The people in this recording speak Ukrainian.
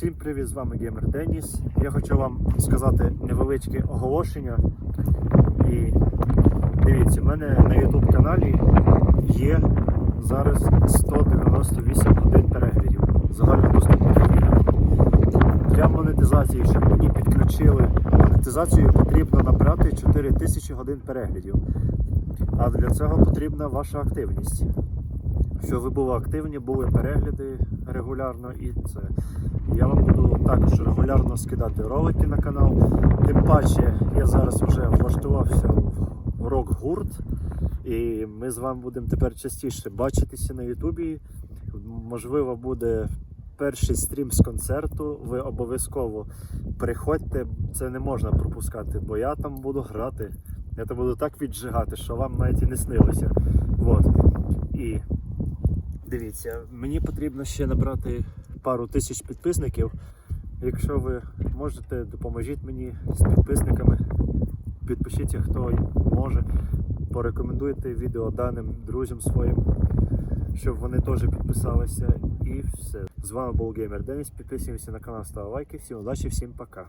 Всім привіт, з вами Геймер Деніс. Я хочу вам сказати невеличке оголошення. І дивіться, в мене на YouTube каналі є зараз 198 годин переглядів загальнодоступних відео. Для монетизації, щоб мені підключили монетизацію, потрібно набрати 4000 годин переглядів. А для цього потрібна ваша активність. Щоб ви були активні, були перегляди регулярно і це. Я вам буду також регулярно скидати ролики на канал. Тим паче, я зараз вже влаштувався в рок-гурт, і ми з вами будемо тепер частіше бачитися на Ютубі. Можливо, буде перший стрім з концерту. Ви обов'язково приходьте, це не можна пропускати, бо я там буду грати. Я там буду так віджигати, що вам навіть і не снилося. Вот. І Дивіться, мені потрібно ще набрати пару тисяч підписників. Якщо ви можете, допоможіть мені з підписниками. Підпишіться, хто може. Порекомендуйте відео даним друзям своїм, щоб вони теж підписалися. І все. З вами був Геймер Деніс. Підписуємося на канал, ставте лайки. Всім удачі, всім пока.